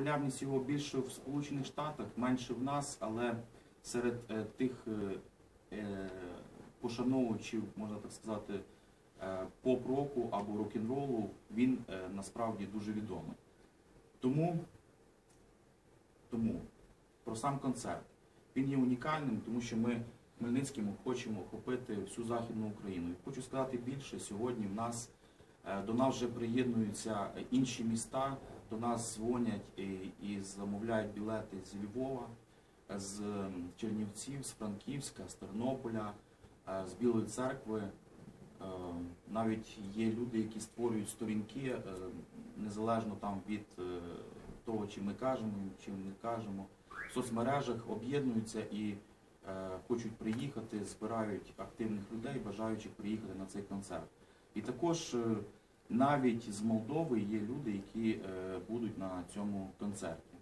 популярність його більше в Сполучених Штатах, менше в нас, але серед е, тих е, е, пошановувачів, можна так сказати, е, поп-року або рок-н-ролу, він е, насправді дуже відомий. Тому, тому про сам концерт. Він є унікальним, тому що ми Хмельницьким хочемо охопити всю Західну Україну. І хочу сказати більше, сьогодні в нас е, до нас вже приєднуються інші міста, до нас дзвонять і, замовляють білети з Львова, з Чернівців, з Франківська, з Тернополя, е, з Білої церкви. Е, Навіть є люди, які створюють сторінки, е, незалежно там від е, того, чи ми кажемо, чи не кажемо. В соцмережах об'єднуються і е, хочуть приїхати, збирають активних людей, бажаючих приїхати на цей концерт. І також е, навіть з Молдови є люди, які е, будуть на цьому концерті.